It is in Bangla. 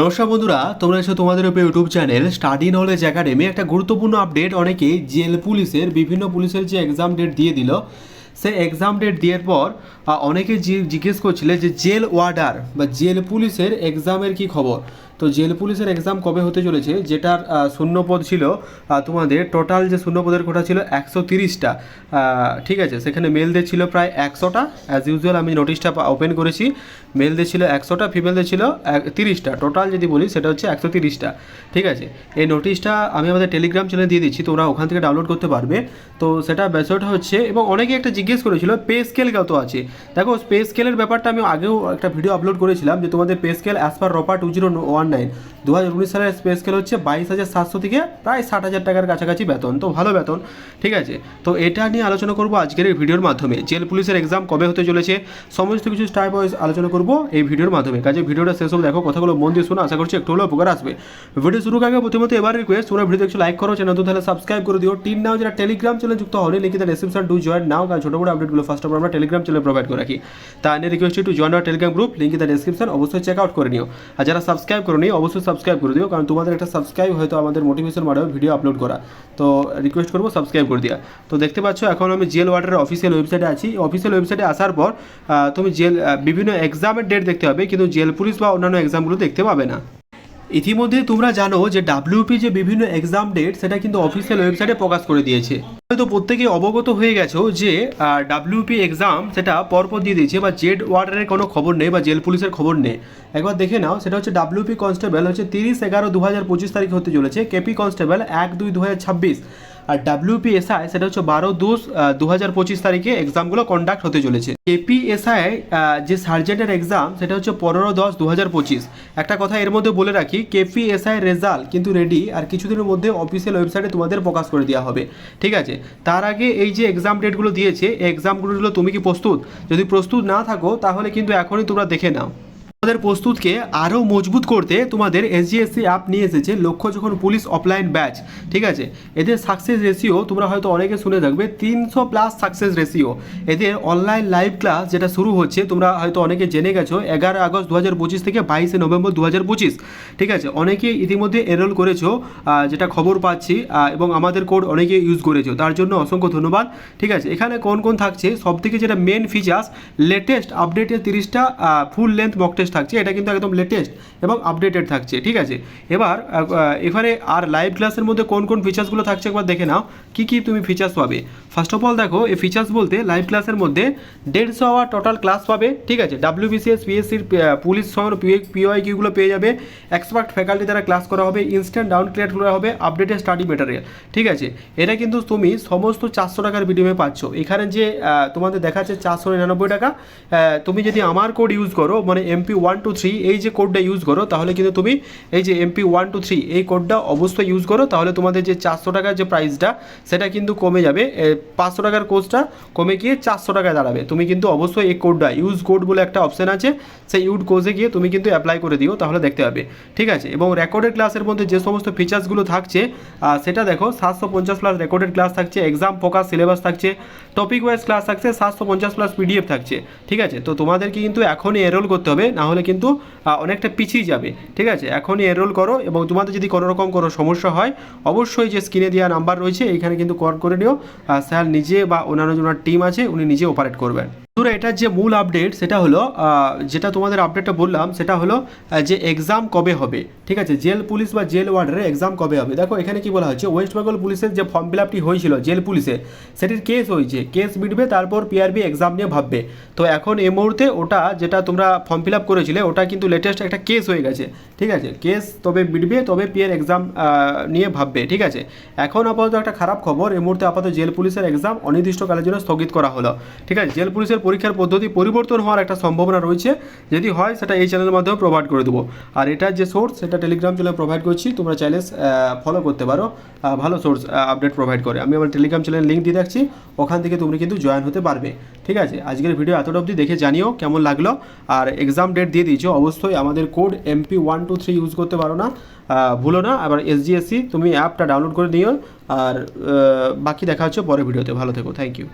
নমস্কার বন্ধুরা, তোমরা এসো তোমাদের উপর YouTube channel study knowledge academy একটা গুরুত্বপূর্ণ আপডেট অনেকে জেল পুলিশের, বিভিন্ন পুলিশের যে এক্সাম ডেট দিয়ে দিল সে এক্সাম ডেট দেওয়ার পর অনেকে জিজ্ঞেস করছিলে যে জেল ওয়ার্ডার বা জেল পুলিশের এক্সামের কি খবর? তো জেল পুলিশের এক্সাম কবে হতে চলেছে? যেটার শূন্যপদ ছিল তোমাদের টোটাল যে শূন্যপদের কোটা ছিল একশো তিরিশটা। ঠিক আছে, সেখানে মেলদের ছিল প্রায় একশোটা। অ্যাজ ইউজুয়াল আমি নোটিশটা ওপেন করেছি। মেলদের ছিল একশোটা ফিমেলদের ছিল তিরিশটা। টোটাল যদি বলি, সেটা হচ্ছে একশো তিরিশটা। ঠিক আছে, এই নোটিশটা আমি আমাদের টেলিগ্রাম চ্যানেলে দিয়ে দিচ্ছি, তোমরা ওখান থেকে ডাউনলোড করতে পারবে। তো সেটা বিষয়টা হচ্ছে, এবং অনেকে একটা জিজ্ঞেস করেছিল পে স্কেল কত আছে? দেখো পে স্কেলের ব্যাপারটা আমি আগেও একটা ভিডিও আপলোড করেছিলাম, যে তোমাদের pay scale as per ROPA two zero one nine দু হাজার উনিশ সালের পে স্কেল হচ্ছে বাইশ হাজার সাতশো থেকে প্রায় ষাট হাজার টাকার কাছাকাছি বেতন। তো ভালো বেতন, ঠিক আছে? তো এটা নিয়ে আলোচনা করব আজকের এই ভিডিওর মাধ্যমে। জেল পুলিশের এক্সাম কবে হতে চলেছে, সমস্ত কিছু স্টাইপ ওয়াইজ আলোচনা করব এই ভিডিওর মাধ্যমে। কাজে ভিডিওটা শেষ হবে দেখো কথাগুলো মন দিয়ে শোনো, আশা করছি একটু হলেও উপকার আসবে। ভিডিও শুরু আগে প্রথমত এবার রিকোয়েস্ট তোমরা ভিডিও একটু লাইক করো চ্যানেল তাহলে সাবস্ক্রাইব করে দিও। টিন নাও যারা টেলিগ্রাম চ্যানেল যুক্ত হলে লিখিত ডেসক্রিপশন টু জয়েন নাও কারণ ছোটো বড় আপডেটগুলো ফার্স্ট অফ আমরা টেলিগ্রাম চ্যানেল প্রোভাইড করে রাখি। তা request to join our Telegram group link in the description অবশ্যই চেক আউট করে নিও। আর যারা সাবস্ক্রাইব করে নি অবশ্যই সাবস্ক্রাইব করে দিও, কারণ তোমাদের একটা সাবস্ক্রাইব হয়তো আমাদের মোটিভেশন বাড়াবে ভিডিও আপলোড করা। তো রিকোয়েস্ট করব সাবস্ক্রাইব করে দিয়া। তো দেখতে পাচ্ছ, এখন আমি জিএল ওয়াটারের অফিসিয়াল ওয়েবসাইটে আছি। অফিসিয়াল ওয়েবসাইটে আসার পর তুমি জেল বিভিন্ন এক্সামের ডেট দেখতে পাবে, কিন্তু জেল পুলিশ বা অন্যান্য এক্সামগুলো দেখতে পাবে না। ইতিমধ্যে তোমরা জানো যে ডাব্লিউপি যে বিভিন্ন এক্সাম ডেট সেটা কিন্তু অফিসিয়াল ওয়েবসাইটে প্রকাশ করে দিয়েছে। হয়তো প্রত্যেকে অবগত হয়ে গেছো যে ডাব্লিউপি এক্সাম সেটা পরপর দিয়ে দিয়েছে, বা জেড ওয়ার্ডারের কোনো খবর নেই, বা জেল পুলিশের খবর নেই। একবার দেখে নাও, সেটা হচ্ছে ডাব্লিউপি কনস্টেবল হচ্ছে তিরিশ এগারো দু হাজার পঁচিশ তারিখ হতে চলেছে কেপি কনস্টেবল এক দুই দু হাজার ছাব্বিশ। আর ডাব্লিউপিএসআই সেটা হচ্ছে বারো দুস দু হাজার পঁচিশ তারিখে এক্সামগুলো কন্ডাক্ট হতে চলেছে। কেপিএসআই যে সার্জেন্টের এক্সাম সেটা হচ্ছে পনেরো দশ দু হাজার পঁচিশ। একটা কথা এর মধ্যে বলে রাখি কেপিএসআই রেজাল্ট কিন্তু রেডি আর কিছুদিনের মধ্যে অফিসিয়াল ওয়েবসাইটে তোমাদের প্রকাশ করে দেওয়া হবে। ঠিক আছে? তার আগে এই যে এক্সাম ডেটগুলো দিয়েছে, এই এক্সামগুলো তুমি কি প্রস্তুত? যদি প্রস্তুত না থাকো, তাহলে কিন্তু এখনই তোমরা দেখে নাও। তোমাদের প্রস্তুতকে আরও মজবুত করতে তোমাদের এসজিএসসি অ্যাপ নিয়ে এসেছে। লক্ষ্য যখন পুলিশ অফলাইন ব্যাচ ঠিক আছে? এদের সাকসেস রেশিও তোমরা হয়তো অনেকে শুনে থাকবে, তিনশো প্লাস সাকসেস রেশিও এদের অনলাইন লাইভ ক্লাস যেটা শুরু হচ্ছে, তোমরা হয়তো অনেকে জেনে গেছো, এগারো আগস্ট দু হাজার পঁচিশ থেকে বাইশে নভেম্বর দু হাজার পঁচিশ। ঠিক আছে? অনেকে ইতিমধ্যে এনরোল করেছ যেটা খবর পাচ্ছি এবং আমাদের কোড অনেকে ইউজ করেছ। তার জন্য অসংখ্য ধন্যবাদ। ঠিক আছে? এখানে কোন কোন থাকছে? সব থেকে যেটা মেন ফিচার্স লেটেস্ট আপডেটের তিরিশটা ফুল লেন্থ মক টেস্ট থাকছে, এটা কিন্তু একদম লেটেস্ট এবং আপডেটেড থাকছে, ঠিক আছে? এবার এখানে আর লাইভ ক্লাসের মধ্যে কোন কোন ফিচার্সগুলো থাকছে একবার দেখে নাও, কি কি তুমি ফিচার্স পাবে? ফার্স্ট অফ অল দেখো, এই ফিচার্স বলতে লাইভ ক্লাসের মধ্যে দেড়শো আওয়ার টোটাল ক্লাস পাবে, ঠিক আছে? ডাব্লিউবিসিএস পিএসসির পুলিশ সহ পিওয়াই কিউগুলো পেয়ে যাবে এক্সপার্ট ফ্যাকাল্টি দ্বারা ক্লাস করা হবে ইনস্ট্যান্ট ডাউন ক্লিয়ার করা হবে আপডেটেড স্টাডি মেটেরিয়াল ঠিক আছে? এটা কিন্তু তুমি সমস্ত চারশো টাকার ভিডিওয়ে পাচ্ছ। এখানে যে তোমাদের দেখাচ্ছে চারশো নিরানব্বই টাকা তুমি যদি আমার কোড ইউজ করো মানে এমপি ওয়ান টু থ্রি এই যে কোডটা ইউজ করো, তাহলে কিন্তু তুমি এই যে এমপি ওয়ান টু থ্রি এই কোডটা অবশ্যই ইউজ করো, তাহলে তোমাদের যে চারশো টাকার যে প্রাইসটা সেটা কিন্তু কমে যাবে। পাঁচশো টাকার কোর্সটা কমে গিয়ে চারশো টাকায় দাঁড়াবে। তুমি কিন্তু অবশ্যই এই কোডটা ইউজ কোড বলে একটা অপশন আছে, সেই ইউড কোর্সে গিয়ে তুমি কিন্তু অ্যাপ্লাই করে দিও, তাহলে দেখতে পাবে। ঠিক আছে? এবং রেকর্ডেড ক্লাসের মধ্যে যে সমস্ত ফিচার্সগুলো থাকছে সেটা দেখো, সাতশো পঞ্চাশ প্লাস রেকর্ডেড ক্লাস থাকছে এক্সাম ফোকাস সিলেবাস থাকছে টপিক ওয়াইজ ক্লাস থাকছে, সাতশো পঞ্চাশ প্লাস পিডিএফ থাকছে। ঠিক আছে? তো তোমাদেরকে কিন্তু এখনই এনরোল করতে হবে না হলে কিন্তু অনেকটা পিছিয়ে যাবে। ঠিক আছে? এখনই এনরোল করো এবং তোমাদের যদি কোনো রকম কোনো সমস্যা হয়, অবশ্যই যে স্ক্রিনে দেওয়া নাম্বার রয়েছে, এখানে কিন্তু কল করে নিও। স্যার নিজে বা অন্যান্য ওনার টিম আছে, উনি নিজে অপারেট করবেন। বন্ধুরা এটার যে মূল আপডেট সেটা হলো যেটা তোমাদের আপডেটটা বললাম, সেটা হলো যে এক্সাম কবে হবে, ঠিক আছে? জেল পুলিশ বা জেল ওয়ার্ডারের এক্সাম কবে হবে? দেখো, এখানে কি বলা হচ্ছে ওয়েস্ট বেঙ্গল পুলিশের যে ফর্ম ফিল আপটি হয়েছিল, জেল পুলিশে, সেটির কেস হয়েছে। কেস মিটবে, তারপর পিআরবি এক্সাম নিয়ে ভাববে। তো এখন এই মুহূর্তে ওটা যেটা তোমরা ফর্ম ফিল আপ করেছিলে, ওটা কিন্তু লেটেস্ট একটা কেস হয়ে গেছে, ঠিক আছে? কেস তবে মিটবে, তবে পিআর এক্সাম নিয়ে ভাববে, ঠিক আছে? এখন আপাতত একটা খারাপ খবর, এই মুহূর্তে আপাতত জেল পুলিশের এক্সাম অনির্দিষ্টকালের জন্য স্থগিত করা হলো, ঠিক আছে? জেল পুলিশের পরীক্ষার পদ্ধতি পরিবর্তন হওয়ার একটা সম্ভাবনা রয়েছে। যদি হয়, সেটা এই চ্যানেলের মাধ্যমে প্রোভাইড করে দেবো। আর এটার যে সোর্স সেটা টেলিগ্রাম চ্যানেলে প্রোভাইড করছি। তোমরা চাইলে ফলো করতে পারো। ভালো সোর্স আপডেট প্রোভাইড করে। আমি আমার টেলিগ্রাম চ্যানেলের লিঙ্ক দিয়ে রাখছি। ওখান থেকে তুমি কিন্তু জয়েন হতে পারবে। ঠিক আছে? আজকের ভিডিও এতটা অবধি দেখে জানিও কেমন লাগল। আর এক্সাম ডেট দিয়ে দিয়েছ। অবশ্যই আমাদের code MP one two three use করতে পারো না। ভুলো না। আবার এসজিএসসি তুমি অ্যাপটা ডাউনলোড করে নিও। আর বাকি দেখা হচ্ছে পরের ভিডিওতে ভালো থেকো। Thank you